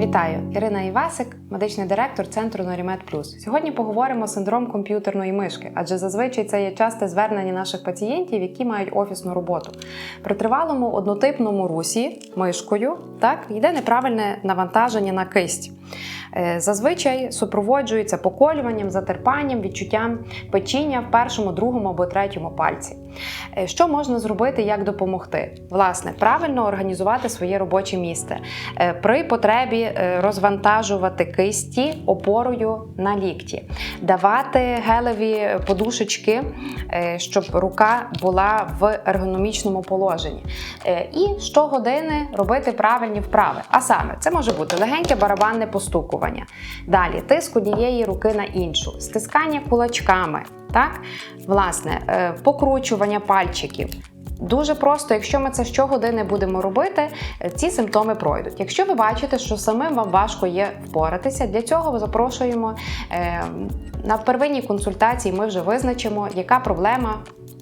Ірина Івасик, медичний директор центру Норімед Плюс. Сьогодні поговоримо синдром комп'ютерної мишки, адже зазвичай це є часте звернення наших пацієнтів, які мають офісну роботу. При тривалому однотипному русі мишкою так йде неправильне навантаження на кисть. Е, Зазвичай супроводжується поколюванням, затерпанням, відчуттям печіння в першому, другому або третьому пальці. Е, Що можна зробити, як допомогти? Власне, правильно організувати своє робоче місце. Е, При потребі е, розвантажувати кисті опорою на лікті, давати гелеві подушечки, е, щоб рука була в ергономічному положенні. Е, І щогодини робити правильні вправи. А саме, це може бути легеньке барабанне постукування. Далі тиск однієї руки на іншу, стискання кулачками. Так, власне, покручування пальчиків. Дуже просто, якщо ми це щогодини будемо робити, е, ці симптоми пройдуть. Якщо ви бачите, що самим вам важко є впоратися, для цього запрошуємо е, на первинній консультації. Ми вже визначимо, яка проблема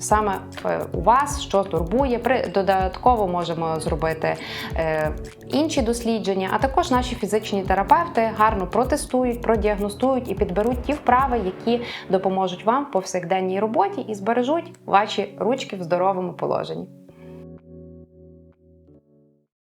саме е, у вас, що турбує. При додатково можемо зробити е, інші дослідження, а також наші фізичні терапевти гарно протестують, продіагностують і підберуть ті вправи, які допоможуть вам в повсякденній роботі і збережуть ваші ручки в здоровому положенні.